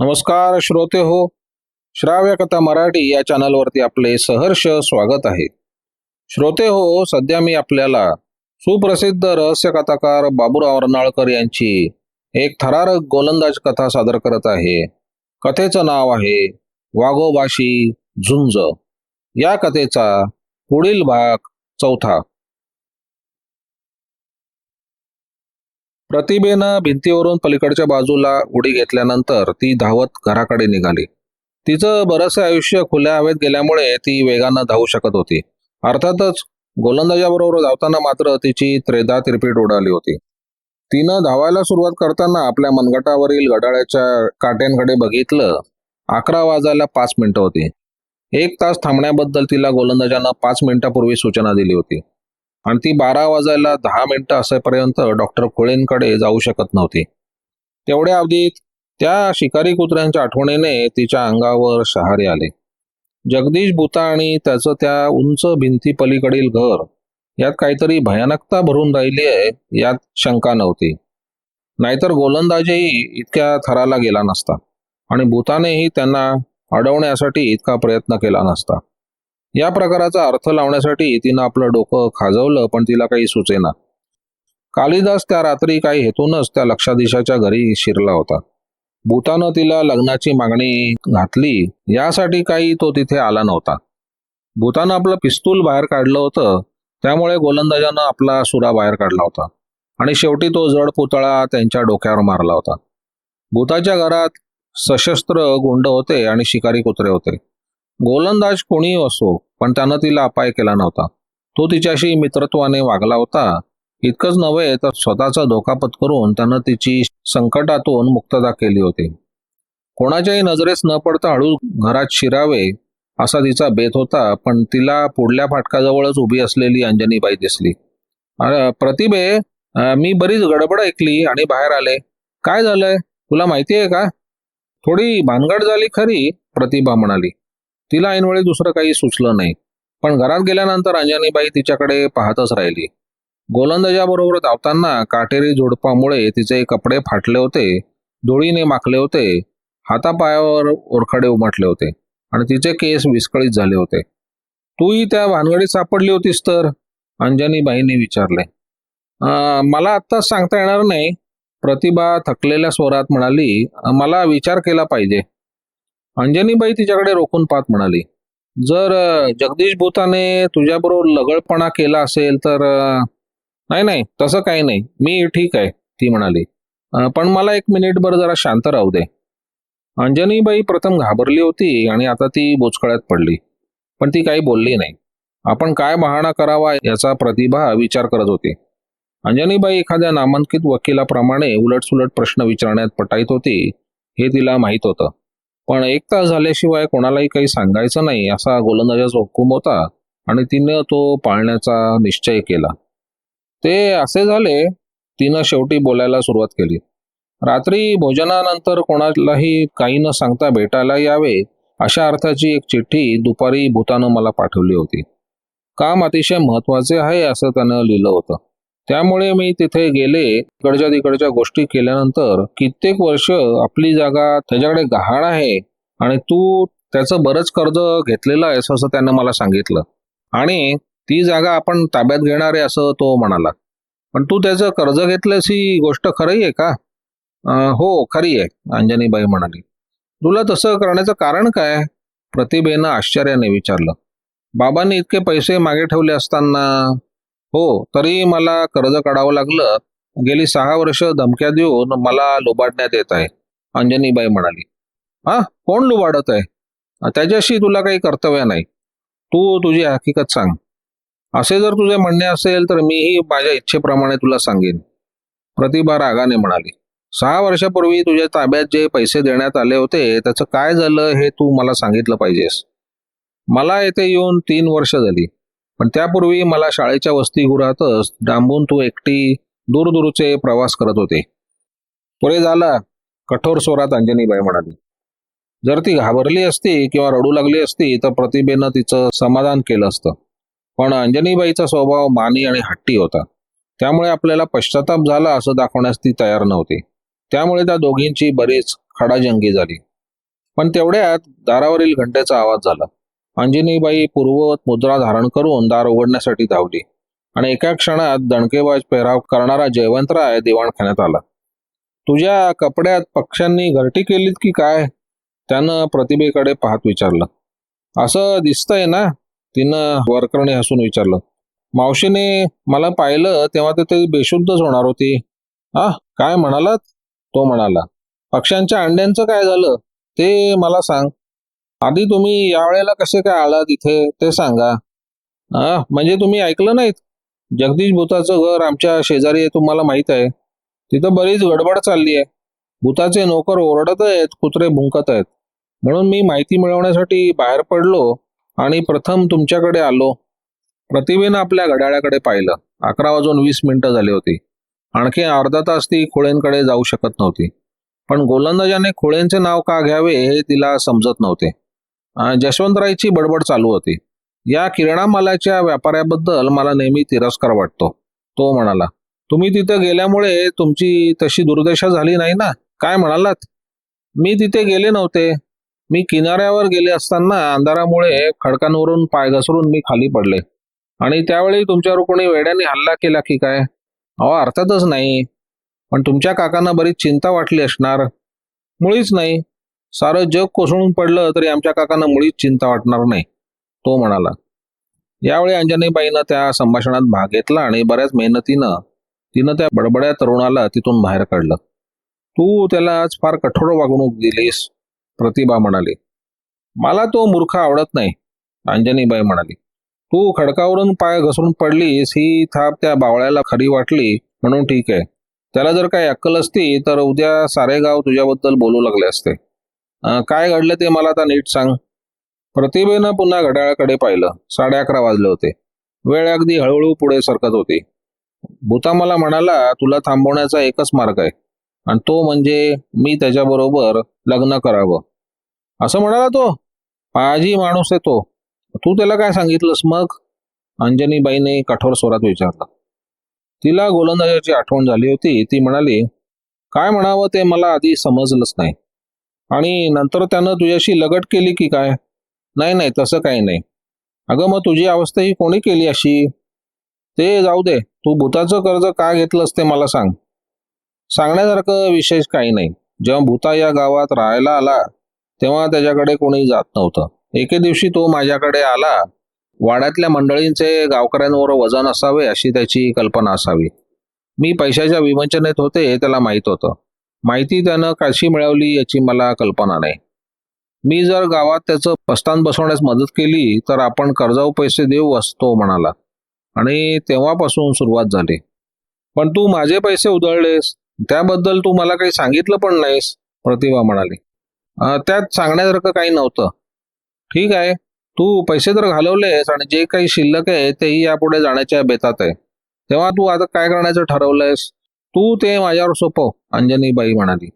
नमस्कार श्रोते हो. श्राव्य कथा मराठी या चॅनलवरती आपले सहर्ष स्वागत आहे. श्रोते हो सध्या मी आपल्याला सुप्रसिद्ध रहस्य कथाकार बाबूराव अर्नाळकर यांची एक थरारक गोलंदाज कथा सादर करत आहे. कथेचं नाव आहे वाघोबाशी झुंज. या कथेचा पुढील भाग चौथा. प्रतिभेनं भिंतीवरून पलीकडच्या बाजूला उडी घेतल्यानंतर ती धावत घराकडे निघाली. तिचं बरंचसं आयुष्य खुल्या हवेत गेल्यामुळे ती वेगानं धावू शकत होती. अर्थातच गोलंदाजाबरोबर धावताना मात्र तिची त्रेदा तिरपीट उडाली होती. तिनं धावायला सुरुवात करताना आपल्या मनगटावरील घड्याळ्याच्या काट्यांकडे बघितलं. अकरा वाजायला पाच मिनिटं होती. एक तास थांबण्याबद्दल तिला गोलंदाजानं पाच मिनिटापूर्वी सूचना दिली होती. आणि ती बारा वाजायला दहा मिनिटं असेपर्यंत डॉक्टर कुळेंकडे जाऊ शकत नव्हती. तेवढ्या अवधीत त्या शिकारी कुत्र्यांच्या आठवणीने तिच्या अंगावर शहारे आले. जगदीश भूता आणि त्याचं त्या उंच भिंती पलीकडील घर यात काहीतरी भयानकता भरून राहिली आहे यात शंका नव्हती. नाहीतर गोलंदाजही इतक्या थराला गेला नसता आणि भूतानेही त्यांना अडवण्यासाठी इतका प्रयत्न केला नसता. या प्रकाराचा अर्थ लावण्यासाठी तिनं आपलं डोकं खाजवलं पण तिला काही सुचेना. कालिदास त्या रात्री काही हेतूनच त्या लक्षाधीशाच्या घरी शिरला होता. भूतानं तिला लग्नाची मागणी घातली यासाठी काही तो तिथे आला नव्हता. भूतानं आपलं पिस्तूल बाहेर काढलं होतं त्यामुळे गोलंदाजानं आपला सुरा बाहेर काढला होता. आणि शेवटी तो जड पुतळा त्यांच्या डोक्यावर मारला होता. भूताच्या घरात सशस्त्र गुंड होते आणि शिकारी कुत्रे होते. गोलंदाज कोणीही असो पण त्यानं तिला अपाय केला नव्हता. तो तिच्याशी मित्रत्वाने वागला होता. इतकंच नव्हे तर स्वतःचा धोका पत्करून त्यानं तिची संकटातून मुक्तता केली होती. कोणाच्याही नजरेस न पडता हळू घरात शिरावे असा तिचा बेत होता पण तिला पुढल्या फाटकाजवळच उभी असलेली अंजनीबाई दिसली. प्रतिभे मी बरीच गडबड ऐकली आणि बाहेर आले. काय झालंय? तुला माहिती आहे का? थोडी भानगड झाली खरी प्रतिभा म्हणाली. तिला ऐनवेळी दुसरं काही सुचलं नाही. पण घरात गेल्यानंतर अंजनीबाई तिच्याकडे पाहतच राहिली. गोलंदाजाबरोबर धावताना काटेरी झुडपामुळे तिचे कपडे फाटले होते धुळीने माखले होते हातापायावर ओरखडे उमटले होते आणि तिचे केस विस्कळीत झाले होते. तूही त्या भानगडीत सापडली होतीस तर? अंजनीबाईंनी विचारले. "अं, मला आत्ताच सांगता येणार नाही. प्रतिभा थकलेल्या स्वरात म्हणाली मला विचार केला पाहिजे. अंजनीबाई तिच्याकडे रोखून पाहत म्हणाली जर जगदीश भूताने तुझ्याबरोबर लगळपणा केला असेल तर नाही नाही तसं काही नाही मी ठीक आहे ती म्हणाली. पण मला एक मिनिटभर जरा शांत राहू दे. अंजनीबाई प्रथम घाबरली होती आणि आता ती बोचकळ्यात पडली पण ती काही बोलली नाही. आपण काय बहाणा करावा याचा प्रतिभा विचार करत होती. अंजनीबाई एखाद्या नामांकित वकिलाप्रमाणे उलटसुलट प्रश्न विचारण्यात पटाईत होती हे तिला माहीत होतं. पण एक तास झाल्याशिवाय कोणालाही काही सांगायचं नाही असा गोलंदाजाचा हुकूम होता आणि तिनं तो पाळण्याचा निश्चय केला. ते असे झाले तिनं शेवटी बोलायला सुरुवात केली. रात्री भोजनानंतर कोणालाही काही न सांगता भेटायला यावे अशा अर्थाची एक चिठ्ठी दुपारी भूतानं मला पाठवली होती. काम अतिशय महत्त्वाचे आहे असं त्यानं लिहिलं होतं. त्यामुळे मी तिथे गेले इकडच्या तिकडच्या गोष्टी केल्यानंतर कित्येक वर्ष आपली जागा त्याच्याकडे गहाण आहे आणि तू त्याचं बरंच कर्ज घेतलेलं आहेस असं त्यानं मला सांगितलं. आणि ती जागा आपण ताब्यात घेणार आहे असं तो म्हणाला. पण तू त्याचं कर्ज घेतल्यास ही गोष्ट खरी आहे का? हो खरी आहे अंजनीबाई म्हणाली. तुला तसं करण्याचं कारण काय? प्रतिभेनं आश्चर्याने विचारलं. बाबांनी इतके पैसे मागे ठेवले असताना हो तरी मला कर्ज काढावं लागलं. गेली सहा वर्ष धमक्या देऊन मला लुबाडण्यात येत आहे. अंजनीबाई म्हणाली हा कोण लुबाडत आहे? त्याच्याशी तुला काही कर्तव्य नाही. तू तुझी हकीकत सांग. असे जर तुझे म्हणणे असेल तर मीही माझ्या इच्छेप्रमाणे तुला सांगेन. प्रतिभा रागाने म्हणाली सहा वर्षापूर्वी तुझ्या ताब्यात जे पैसे देण्यात आले होते त्याचं काय झालं हे तू मला सांगितलं पाहिजेस. मला येथे येऊन तीन वर्ष झाली. पण त्यापूर्वी मला शाळेच्या वसतिगृहातच डांबून तू एकटी दूरदूरचे प्रवास करत होते. पुरे झाला कठोर स्वरात अंजनीबाई म्हणाली जर ती घाबरली असती किंवा रडू लागली असती तर प्रतिभेनं तिचं समाधान केलं असतं. पण अंजनीबाईचा स्वभाव मानी आणि हट्टी होता. त्यामुळे आपल्याला पश्चाताप झाला असं दाखवण्यास ती तयार नव्हती. त्यामुळे त्या दोघींची बरीच खडाजंगी झाली. पण तेवढ्यात दारावरील घंटेचा आवाज झाला. अंजनीबाई पूर्ववत मुद्रा धारण करून दार उघडण्यासाठी धावली. आणि एका क्षणात दणकेबाज पेहराव करणारा जयवंतराय दिवाणखान्यात आला. तुझ्या कपड्यात पक्ष्यांनी घरटी केलीत की काय? त्यानं प्रतिभेकडे पाहत विचारलं. असं दिसतंय ना? तिनं वरकरणे हसून विचारलं. मावशीने मला पाहिलं तेव्हा ते ते बेशुद्धच होणार होती. आ काय म्हणालात? तो म्हणाला. पक्ष्यांच्या अंड्यांचं काय झालं? ते मला सांग. आधी तुम्ही यावेळेला कसे काय आलात इथे ते सांगा. हा म्हणजे तुम्ही ऐकलं नाहीत? जगदीश भूताचं घर आमच्या शेजारी आहे तुम्हाला माहीत आहे. तिथं बरीच गडबड चालली आहे. भूताचे नोकर ओरडत आहेत कुत्रे भुंकत आहेत. म्हणून मी माहिती मिळवण्यासाठी बाहेर पडलो आणि प्रथम तुमच्याकडे आलो. प्रतिभेनं आपल्या घड्याळाकडे पाहिलं. अकरा वाजून वीस मिनिटं झाली होती. आणखी अर्धा तास ती खोळेंकडे जाऊ शकत नव्हती. पण गोलंदाजाने खोळेंचे नाव का घ्यावे हे तिला समजत नव्हते. जशवंतरायची बडबड चालू होती. या किराणा मालाच्या व्यापाऱ्याबद्दल मला नेहमी तिरस्कार वाटतो. तो म्हणाला तुम्ही तिथे गेल्यामुळे तुमची तशी दुर्दशा झाली नाही ना? काय म्हणालात? मी तिथे गेले नव्हते. मी किनाऱ्यावर गेले असताना अंधारामुळे खडकांवरून पाय घसरून मी खाली पडले. आणि त्यावेळी तुमच्यावर कोणी वेड्याने हल्ला केला की काय? अहो अर्थातच नाही. पण तुमच्या काकांना बरीच चिंता वाटली असणार. मुळीच नाही. सारं जग कोसळून पडलं तरी आमच्या काकांना मुळीच चिंता वाटणार नाही तो म्हणाला. यावेळी अंजनीबाईनं त्या संभाषणात भाग घेतला आणि बऱ्याच मेहनतीनं तिनं त्या बडबड्या तरुणाला तिथून बाहेर काढलं. तू त्याला आज फार कठोर वागणूक दिलीस प्रतिभा म्हणाली. मला तो मूर्ख आवडत नाही अंजनीबाई म्हणाली. तू खडकावरून पाय घसरून पडलीस ही थाप त्या बावळ्याला खरी वाटली म्हणून ठीक आहे. त्याला जर काही अक्कल असती तर उद्या सारे गाव तुझ्याबद्दल बोलू लागले असते. काय घडलं ते मला आता नीट सांग. प्रतिभेनं पुन्हा घड्याळाकडे पाहिलं. साडे अकरा वाजले होते. वेळ अगदी हळूहळू पुढे सरकत होती. भूता मला म्हणाला तुला थांबवण्याचा एकच मार्ग आहे. आणि तो म्हणजे मी त्याच्याबरोबर लग्न करावं. असं म्हणाला तो. पाजी माणूस आहे तो. तू त्याला काय सांगितलंस मग? अंजनीबाईने कठोर स्वरात विचारलं. तिला गोलंदाजाची आठवण झाली होती. ती म्हणाली काय म्हणावं ते मला आधी समजलंच नाही. आणि नंतर त्यानं तुझ्याशी लगट केली की काय? नाही नाही तसं काही नाही. अगं मग तुझी अवस्था ही कोणी केली अशी? ते जाऊ दे. तू भूताचं कर्ज का घेतलंस ते मला सांग. सांगण्यासारखं विशेष काही नाही. जेव्हा भूता या गावात राहायला आला तेव्हा त्याच्याकडे कोणी जात नव्हतं. एके दिवशी तो माझ्याकडे आला. वाड्यातल्या मंडळींचे गावकऱ्यांवर वजन असावे अशी त्याची कल्पना असावी. मी पैशाच्या विमंचनेत होते हे त्याला माहीत होतं. माहिती त्यानं कशी मिळवली याची मला कल्पना नाही. मी जर गावात त्याचं पस्तान बसवण्यास मदत केली तर आपण कर्जाऊ पैसे देऊ असतो म्हणाला. आणि तेव्हापासून सुरुवात झाली. पण तू माझे पैसे उधळलेस त्याबद्दल तू मला काही सांगितलं पण नाहीस प्रतिभा म्हणाली. त्यात सांगण्यासारखं काही नव्हतं. ठीक आहे तू पैसे तर घालवलेस आणि जे काही शिल्लक आहे तेही यापुढे जाण्याच्या बेतात आहे. तेव्हा तू आता काय करण्याचं ठरवलंयस? तू ते माझ्यावर सोपव अंजनीबाई म्हणाली.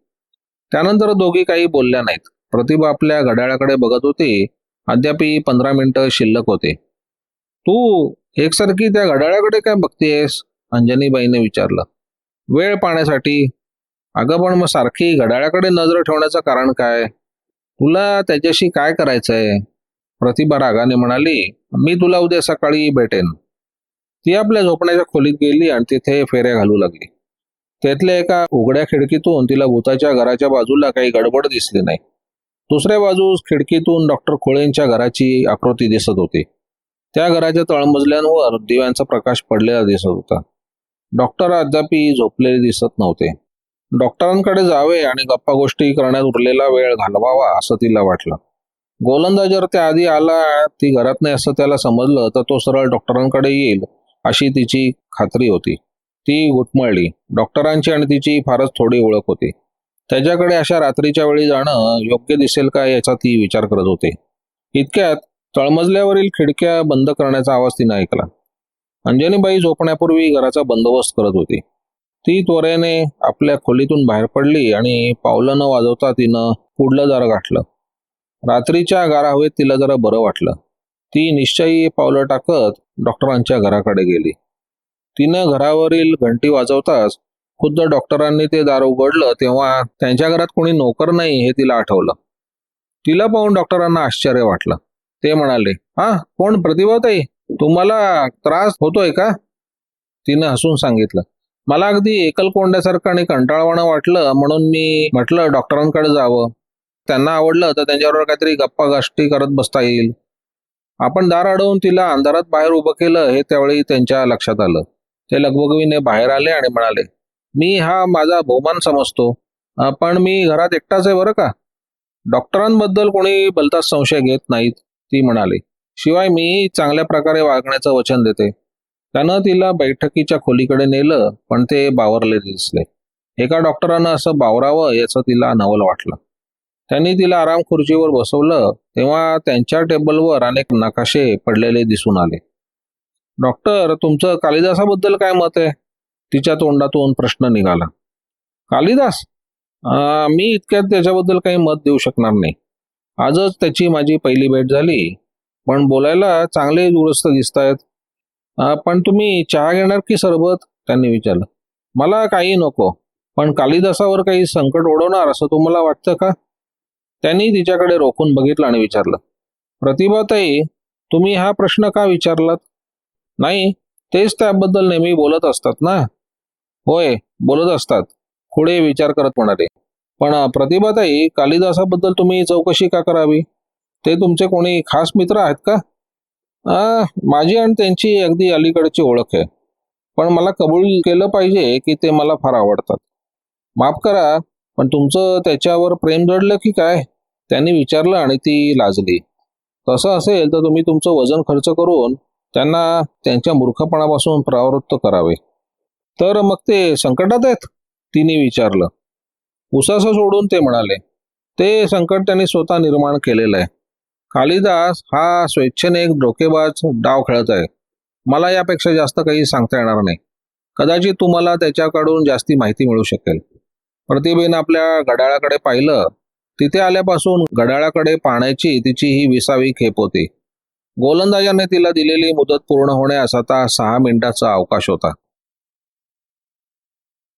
त्यानंतर दोघी काही बोलल्या नाहीत. प्रतिभा आपल्या घड्याळाकडे बघत होती. अद्यापि पंधरा मिनिटं शिल्लक होते. तू एकसारखी त्या घड्याळाकडे काय बघतेस? अंजनीबाईने विचारलं. वेळ पाहण्यासाठी. अगं पण मग सारखी घड्याळाकडे नजर ठेवण्याचं कारण काय? तुला त्याच्याशी काय करायचंय? प्रतिभा रागाने म्हणाली मी तुला उद्या सकाळी भेटेन. ती आपल्या झोपण्याच्या खोलीत गेली आणि तिथे फेऱ्या घालू लागली. त्यातल्या एका उघड्या खिडकीतून तिला भूताच्या घराच्या बाजूला काही गडबड दिसली नाही. दुसऱ्या बाजूस खिडकीतून डॉक्टर खोळेंच्या घराची आकृती दिसत होती. त्या घराच्या तळमजल्यांवर दिव्यांचा प्रकाश पडलेला दिसत होता. डॉक्टर अद्यापी झोपलेले दिसत नव्हते. डॉक्टरांकडे जावे आणि गप्पा गोष्टी करण्यात उरलेला वेळ घालवावा असं तिला वाटलं. गोलंदाज जर त्या आधी आला ती घरात नाही असं त्याला समजलं तर तो सरळ डॉक्टरांकडे येईल अशी तिची खात्री होती. ती घुटमळली डॉक्टरांची आणि तिची फारच थोडी ओळख होती. त्याच्याकडे अशा रात्रीच्या वेळी जाणं योग्य दिसेल का याचा ती विचार करत होते. इतक्यात तळमजल्यावरील खिडक्या बंद करण्याचा आवाज तिनं ऐकला. अंजनीबाई झोपण्यापूर्वी घराचा बंदोबस्त करत होती. ती त्वरेने आपल्या खोलीतून बाहेर पडली आणि पावलं न वाजवता तिनं पुढलं जरा गाठलं. रात्रीच्या गारा हवेत तिला जरा बरं वाटलं. ती निश्चयी पावलं टाकत डॉक्टरांच्या घराकडे गेली. तिनं घरावरील घंटी वाजवताच खुद्द डॉक्टरांनी ते दार उघडलं तेव्हा त्यांच्या घरात कोणी नोकर नाही हे तिला आठवलं. तिला पाहून डॉक्टरांना आश्चर्य वाटलं. ते म्हणाले हा कोण प्रतिभाताई? तुम्हाला त्रास होतोय का? तिनं हसून सांगितलं मला अगदी एकलकोंड्यासारखं आणि कंटाळवाणं वाटलं म्हणून मी म्हटलं डॉक्टरांकडे जावं. त्यांना आवडलं तर त्यांच्याबरोबर काहीतरी गप्पा गाष्टी करत बसता येईल. आपण दार अडवून तिला अंधारात बाहेर उभं केलं हे त्यावेळी त्यांच्या लक्षात आलं. ते लगबगवीने बाहेर आले आणि म्हणाले मी हा माझा बहुमान समजतो पण मी घरात एकटाच आहे बरं का? डॉक्टरांबद्दल कोणी भलताच संशय घेत नाहीत. ती म्हणाली शिवाय मी चांगल्या प्रकारे वागण्याचं वचन देते. त्यानं तिला बैठकीच्या खोलीकडे नेलं पण ते बावरले दिसले. एका डॉक्टरानं असं बावरावं याचं तिला नवल वाटलं. त्यांनी तिला आराम खुर्चीवर बसवलं तेव्हा त्यांच्या टेबलवर अनेक नकाशे पडलेले दिसून आले. डॉक्टर तुमचं कालिदासाबद्दल काय मत आहे? तिच्या तोंडातून प्रश्न निघाला. कालिदास मी इतक्यात त्याच्याबद्दल काही मत देऊ शकणार नाही. आजच त्याची माझी पहिली भेट झाली. पण बोलायला चांगले दुरुस्त दिसत आहेत पण तुम्ही चहा घेणार की सरबत? त्यांनी विचारलं. मला काही नको पण कालिदासावर काही संकट ओढवणार असं तुम्हाला वाटतं का? त्यांनी तिच्याकडे रोखून बघितलं आणि विचारलं. प्रतिभाताई तुम्ही हा प्रश्न का विचारलात? नाही तेच त्याबद्दल नेहमी बोलत असतात ना. होय बोलत असतात. पुढे विचार करत म्हणाले. पण प्रतिभाताई कालिदासाबद्दल तुम्ही चौकशी का करावी? ते तुमचे कोणी खास मित्र आहेत का? आ, माझी आणि त्यांची अगदी अलीकडची ओळख आहे. पण मला कबूल केलं पाहिजे की ते मला फार आवडतात. माफ करा पण तुमचं त्याच्यावर प्रेम जडलं की काय? त्यांनी विचारलं आणि ती लाजली. तसं असेल तर तुम्ही तुमचं वजन खर्च करून त्यांना त्यांच्या मूर्खपणापासून प्रवृत्त करावे. तर मग ते संकटात आहेत? तिने विचारलं. उसासं सोडून ते म्हणाले ते संकट त्यांनी स्वतः निर्माण केलेलं आहे. कालिदास हा स्वेच्छेने एक डोकेबाज डाव खेळत आहे. मला यापेक्षा जास्त काही सांगता येणार नाही. कदाचित तुम्हाला त्याच्याकडून जास्ती माहिती मिळू शकेल. प्रतिभेनं आपल्या घड्याळाकडे पाहिलं. तिथे आल्यापासून घड्याळाकडे पाहण्याची तिची ही विसावी खेप होती. गोलंदाजाने तिला दिलेली मुदत पूर्ण होण्यास आता सहा मिनिटाचा अवकाश होता.